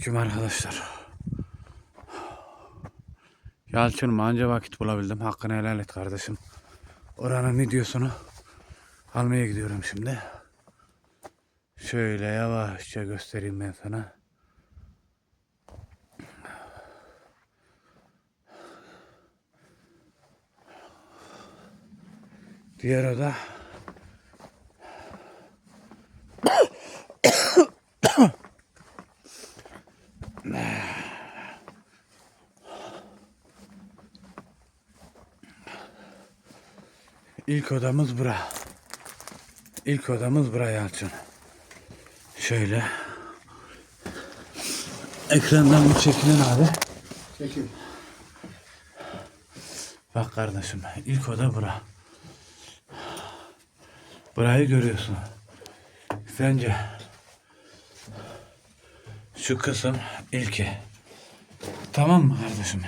Selamünaleyküm arkadaşlar. Yalçın'ım anca vakit bulabildim. Hakkını helal et kardeşim. Oranın videosunu almaya gidiyorum şimdi. Şöyle yavaşça göstereyim ben sana. Diğer oda İlk odamız bura. İlk odamız bura Yalçın. Şöyle. Ekrandan bir çekilin abi. Çekil. Bak kardeşim ilk oda bura. Burayı görüyorsun. Sence şu kısım ilki. Tamam mı kardeşim?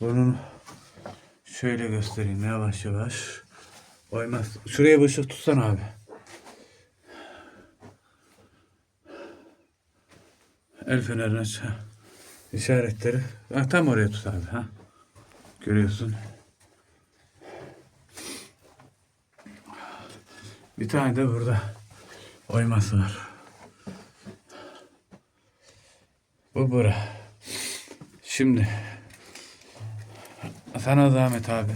Bunun şöyle göstereyim yavaş yavaş. Oymaz. Şuraya bir ışık tutsana abi. El fenerini aç. İşaretleri. Ha, tam oraya tut abi. Ha. Görüyorsun. Bir tane de burada oyması var. Bu bura. Şimdi sana zahmet abi.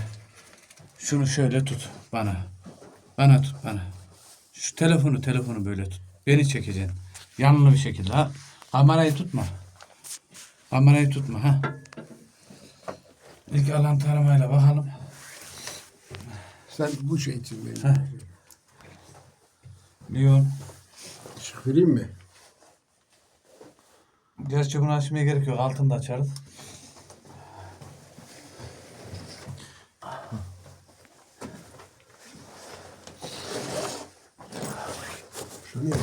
Şunu şöyle tut bana. Bana tut bana. Şu telefonu telefonu böyle tut. Beni çekeceksin. Yanlı bir şekilde ha. Kamerayı tutma. Kamerayı tutma ha. İlk alan taramayla bakalım. Sen bu şey için beni. Heh. Lyon. Işık vereyim mi? Gerçi bunu açmaya gerek yok. Altında açarız. Şu ne ya?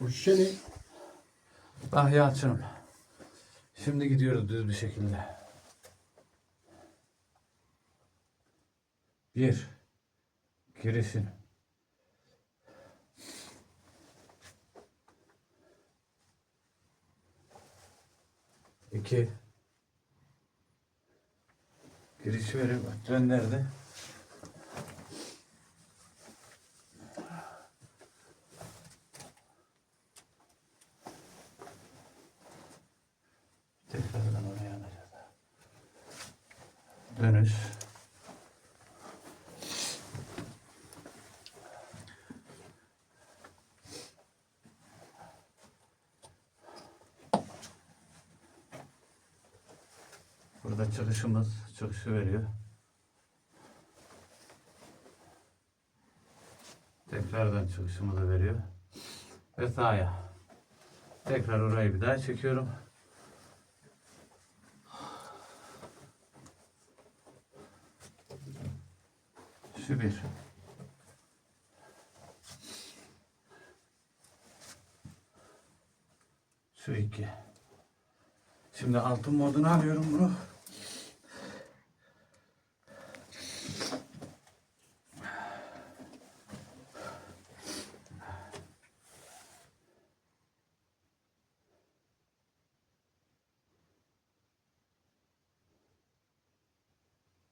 Bu şişe ne? Ah Yalçın'ım. Şimdi gidiyoruz düz bir şekilde. Bir. Girişin. İki. Giriş verin. Dön nerede? Tekrardan oraya alacağız. Dönüş. Burada çıkışımız, çıkışı veriyor. Tekrardan çıkışımızı veriyor. Ve sağa. Tekrar orayı bir daha çekiyorum. Şu bir. Şu iki. Şimdi altın modunu alıyorum bunu.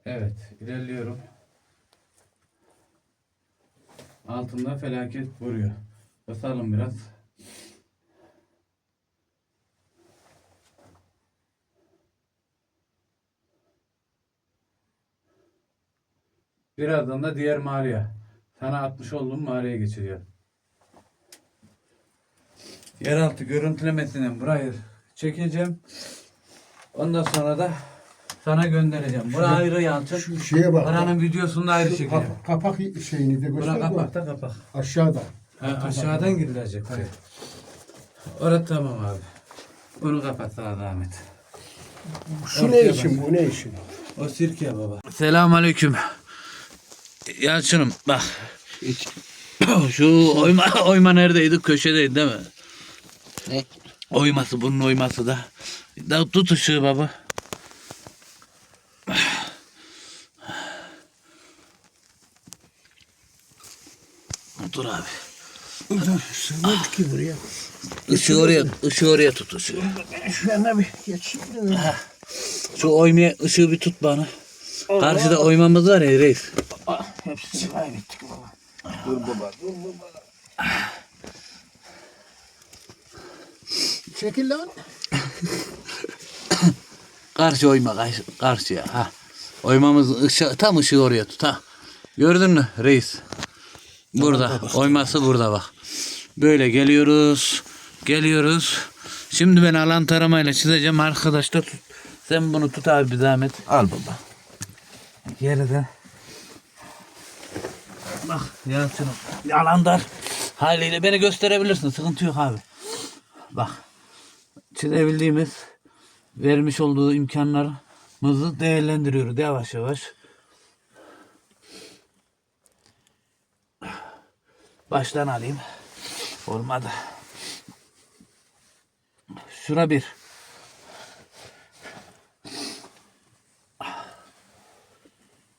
Evet, ilerliyorum. Altında felaket vuruyor. Basalım biraz. Birazdan da diğer mağaraya. Sana atmış olduğum mağaraya geçeceğim. Yeraltı görüntülemesinden burayı çekeceğim. Ondan sonra da sana göndereceğim. Bura ayrı Yalçın. Şu şeye bak. Buranın videosunu da ayrı Şu çekeceğim. kap- kapak şeyini de Bura göster. kapak da kapak. Aşağıda. Ha, aşağıdan girilecek. Evet. Orası tamam abi. Bunu kapat sana zahmet. Şu Ortaya ne için bu ne için? O sirke baba. Selamun aleyküm. Yalçınım bak. Şu oyma, oyma neredeydi? Köşedeydi değil mi? Ne? Oyması bunun oyması da. Da tut ışığı baba. Dur abi. Dur, sığmadı ki buraya. Işığı oraya, ışığı oraya tut ışığı. Şu yana bir geçeyim. de. Şu oymaya ışığı bir tut bana. Karşıda oymamız var ya reis. Ah, hepsini kaybettik baba. Dur baba, dur baba. Çekil lan. Karşı oyma karşı, karşıya. Ha. Oymamız ışığı, tam ışığı oraya tut ha. Gördün mü reis? Burada. Oyması burada bak. Böyle geliyoruz. Geliyoruz. Şimdi ben alan taramayla çizeceğim. Arkadaş da tut. Sen bunu tut abi bir zahmet. Al baba. Geriden. Bak Yalçın'ım. Yalan dar. Haliyle beni gösterebilirsin. Sıkıntı yok abi. Bak. Çizebildiğimiz vermiş olduğu imkanlarımızı değerlendiriyoruz yavaş yavaş. Baştan alayım. Olmadı. Şura bir.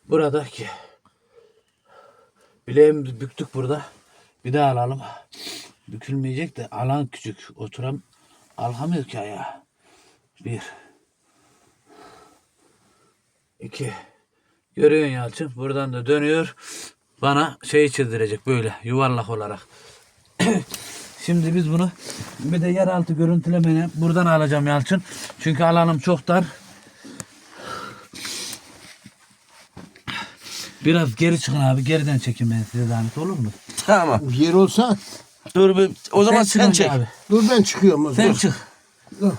Buradaki bileğimizi büktük burada. Bir daha alalım. Bükülmeyecek de alan küçük. Oturam alhamıyor ki ayağa. Bir. İki. Görüyorsun Yalçın. Buradan da dönüyor. Bana şeyi çizdirecek böyle yuvarlak olarak. Şimdi biz bunu bir de yeraltı görüntülemeni buradan alacağım Yalçın. Çünkü alanım çok dar. Biraz geri çıkın abi. Geriden çekin ben size zahmet olur mu? Tamam. Yer olsa Dur bir, o zaman sen, çık çek. Abi. dur ben çıkıyorum o Sen zaman. çık. Dur.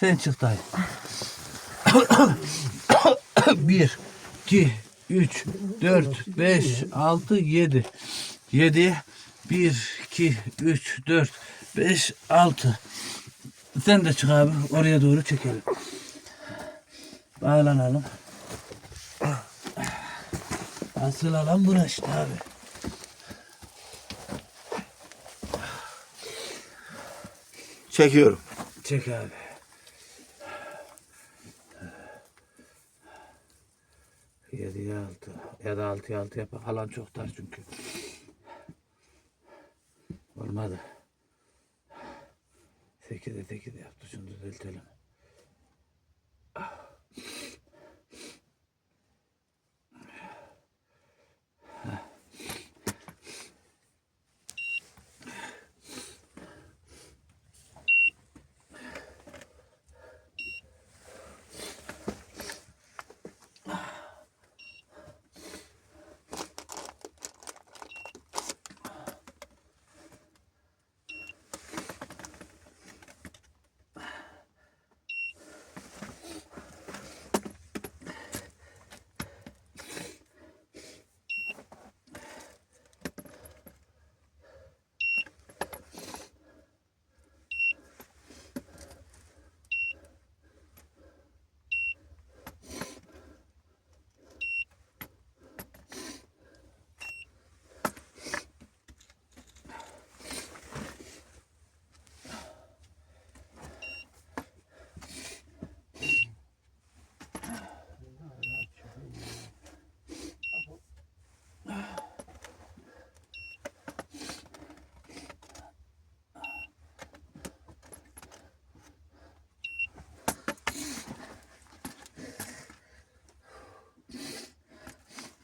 Sen çık dayı. Bir, iki, üç, dört, beş, altı, yedi. Yedi. Bir, iki, üç, dört, beş, altı. Sen de çık abi. Oraya doğru çekelim. Bağlanalım. Asıl alan burası işte abi. Çekiyorum. Çek abi. Yediye altı ya da altıya altı yap. Alan çok dar çünkü. Olmadı. Sekizde sekizde yaptı. Şunu düzeltelim.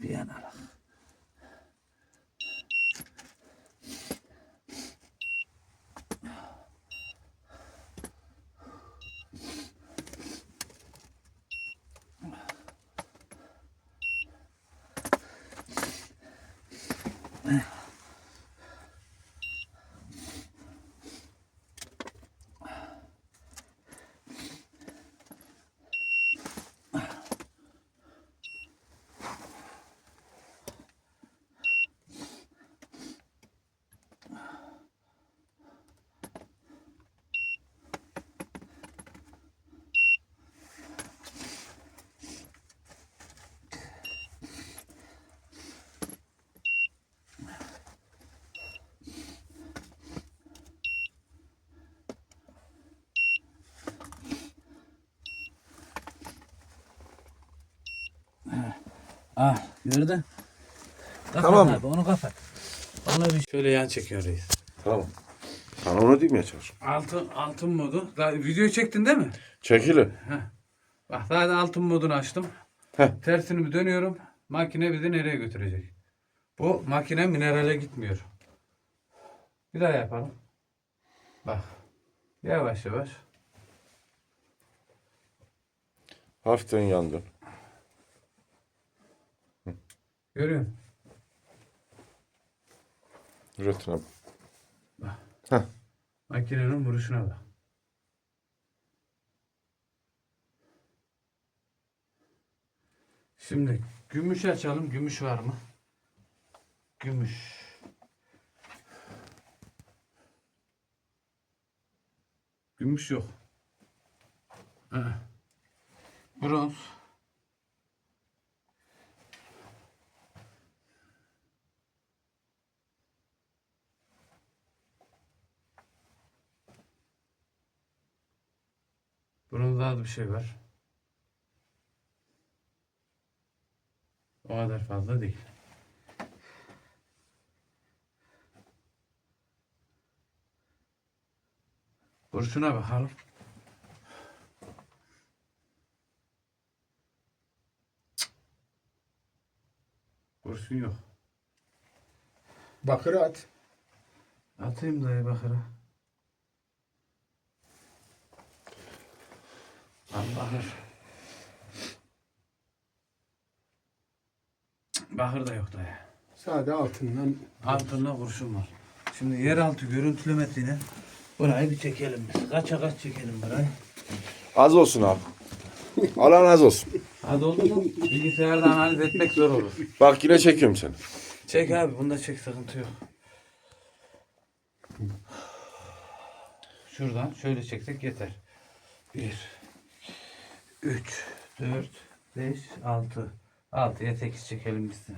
Bir yana. Ah gördün. Kapat Tamam? Abi, onu kapat. Vallahi bir şöyle yan çekiyor reis. Tamam. Sana onu demeye çalış. Altın altın modu. Daha video çektin değil mi? Çekili. Bak zaten altın modunu açtım. Heh. Tersini bir dönüyorum. Makine bizi nereye götürecek? Bu makine minerale gitmiyor. Bir daha yapalım. Bak. Yavaş yavaş. Hafiften yandın. Görüyor musun? Üretine bak. Makinenin vuruşuna bak. Şimdi gümüş açalım. Gümüş var mı? Gümüş. Gümüş yok. Aa. Bronz. Bronzda da bir şey var. O kadar fazla değil. Kurşuna bakalım. Kurşun yok. Bakırı at. Atayım dayı bakıra. Cık, Bakır da yok dayı. Sade altından. Altında kurşun var. Şimdi yeraltı görüntülemesiyle burayı bir çekelim biz. Kaça kaç çekelim burayı. Az olsun abi. Alan az olsun. Hadi oldu mu? Bilgisayarda analiz etmek zor olur. Bak yine çekiyorum seni. Çek abi bunda çek sıkıntı yok. Şuradan şöyle çeksek yeter. 1 3 4 5 6 6'ya 8 çekelim biz de.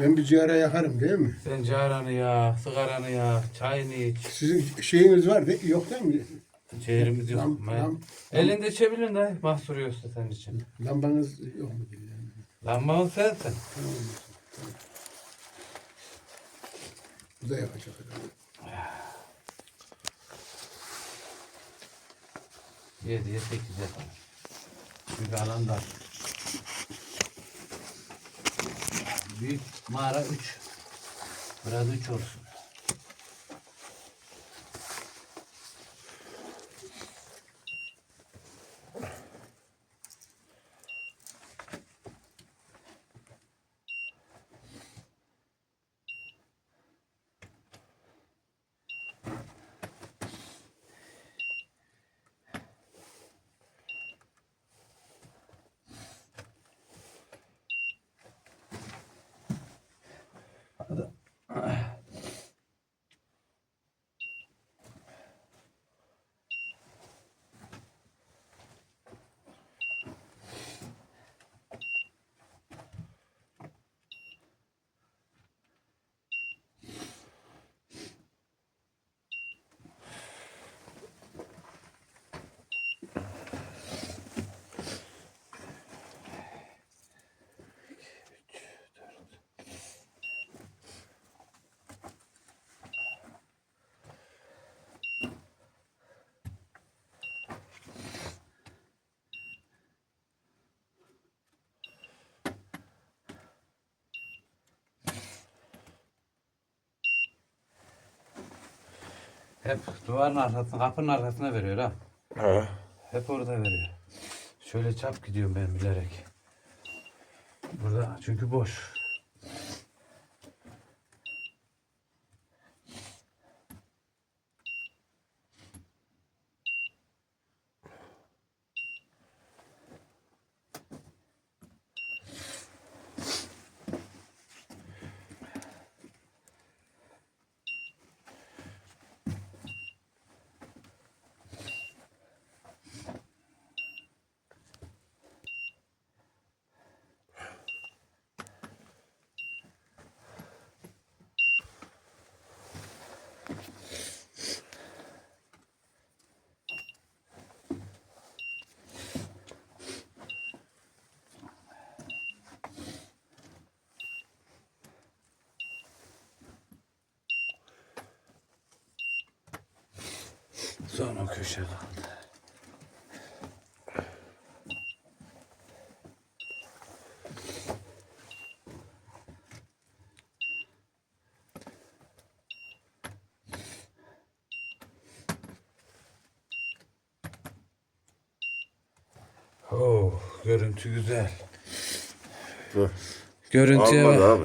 Ben bir cigara yakarım değil mi? Sen cayranı ya, sigaranı ya, çayını iç. Sizin şeyiniz var değil, yok değil mi? Ciğerimiz yok. Lam- Ben- lam- Elinde içebilin de mahsur yoksa senin için. Lambanız yok mu? diye. Lambanın sensin. Bu da yakacak. herhalde. 7'ye 8 yapalım. Çünkü alan dar. Büyük mağara 3. Biraz 3 olsun. Hep duvarın arkasına, kapının arkasına veriyor ha. He. Hep orada veriyor. Şöyle çap gidiyorum ben bilerek. Burada çünkü boş. Son o köşe kaldı. Oh, görüntü güzel. Dur. Görüntüye Almadı bak. abi.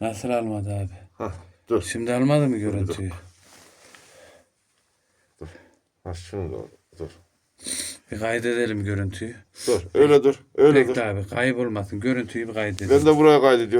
Nasıl almadı abi? Hah, dur. Şimdi almadı mı görüntüyü? Ha da dur. Bir kaydedelim görüntüyü. Dur. Öyle dur. Öyle dur. Bekle abi kaybolmasın. Görüntüyü bir kaydedelim. Ben de buraya kaydediyorum.